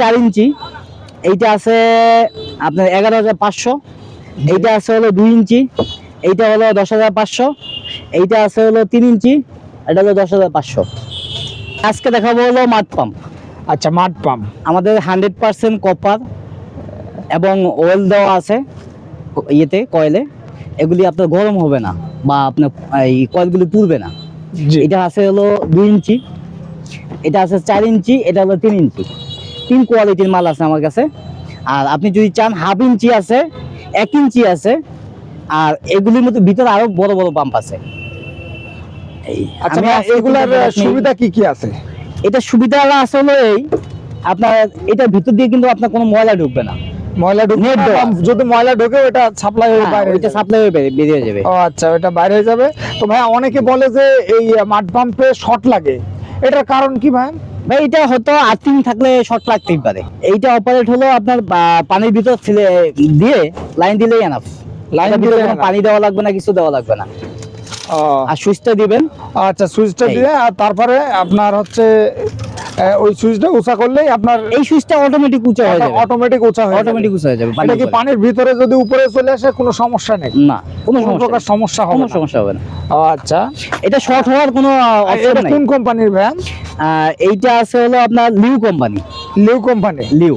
চার ইঞ্চি। এইটা আছে আপনার এগারো হাজার পাঁচশো। এইটা আছে হলো দুই ইঞ্চি। এইটা হলো দশ হাজার পাঁচশো। এইটা আছে হলো তিন ইঞ্চি। এটা হলো দশ হাজার পাঁচশো। আজকে দেখাবো হলো মাঠ পাম্প। আচ্ছা মাঠ পাম্প। আমাদের হান্ড্রেড পার্সেন্ট কপার এবং ওয়েল দেওয়া আছে ইয়েতে কয়েলে। এগুলি আপনার গরম হবে না বা আপনার এই কয়েলগুলি পুড়বে না। এটা আছে হলো দুই ইঞ্চি। এটা আছে চার ইঞ্চি এটা হলো তিন ইঞ্চি। তিন কোয়ালিটির মাল আছে আমার কাছে। আর আপনি যদি চান হাফ ইঞ্চি আছে এক ইঞ্চি আছে আর এগুলির মধ্যে ভিতরে আরও বড় বড় পাম্প আছে। আচ্ছা এগুলার সুবিধা কি কি আছে? এটা সুবিধা আছে হলো এই আপনার এটার ভিতর দিয়ে কিন্তু আপনার কোনো ময়লা ঢুকবে না। ময়লা ঢুকে। যদি ময়লা ঢোকে ওটা সাপ্লাই হয়ে হ্যাঁ, বাইরে ওইটা সাপ্লাই হয়ে বেরিয়ে- বেরিয়ে যাবে। ও আচ্ছা ওটা বাইরে হয়ে যাবে। তো ভাই অনেকে বলে যে এই মাঠ পাম্পে শর্ট লাগে। এটার কারণ কি ভাই? ভাই এটা হয়তো আর্থিং থাকলে শর্ট লাগতেই পারে। এইটা অপারেট হলো আপনার পানির ভিতর ছিলে দিয়ে লাইন দিলেই এনাফ লাইন দিলে পানি দেওয়া লাগবে না কিছু দেওয়া লাগবে না। আর সুইচটা দিবেন। আচ্ছা সুইচটা দিয়ে আর তারপরে আপনার হচ্ছে ওই সুইচটা উঁচা করলেই আপনার এই সুইচটা অটোমেটিক উঁচা হয়ে যাবে। অটোমেটিক উঁচা হয়ে অটোমেটিক উঁচা হয়ে যাবে পানির কি পানির ভিতরে যদি উপরে চলে আসে কোনো সমস্যা নেই? না কোনো প্রকার সমস্যা হবে না। সমস্যা হবে না। আচ্ছা। এটা শর্ট হওয়ার কোনো অপশন নাই কোন কোম্পানির ভ্যান এইটা আছে হলো আপনার লিউ কোম্পানি। লিউ কোম্পানি। লিউ।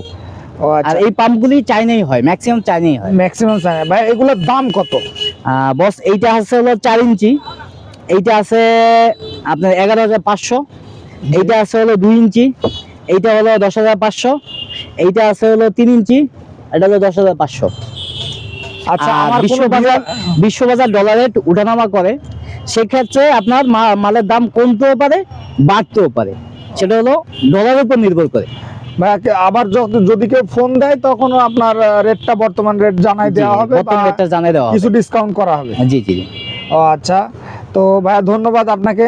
আর আচ্ছা। এই পাম্পগুলি চাইনাই হয় ম্যাক্সিমাম চাইনাই হয়। ম্যাক্সিমাম চাই ভাই এগুলোর দাম কত? বস এইটা আছে হলো চার ইঞ্চি। এইটা আছে আপনার এগারো হাজার পাঁচশো। এইটা আছে হলো দুই ইঞ্চি। এইটা হলো দশ হাজার পাঁচশো। এইটা আছে হলো তিন ইঞ্চি। এটা হলো দশ হাজার পাঁচশো। আচ্ছা বিশ্ববাজার বিশ্ববাজার ডলারে উঠানামা করে সেক্ষেত্রে আপনার মালের দাম কমতেও পারে বাড়তেও পারে। সেটা হলো ডলারের উপর নির্ভর করে। ভাই, আবার যদি কেউ ফোন দেয় তখন আপনার রেটটা বর্তমান রেট জানাই দেওয়া হবে বর্তমান রেটটা জানিয়ে দেওয়া কিছু ডিসকাউন্ট করা হবে। জি জি জি। ও আচ্ছা তো ভাইয়া ধন্যবাদ আপনাকে।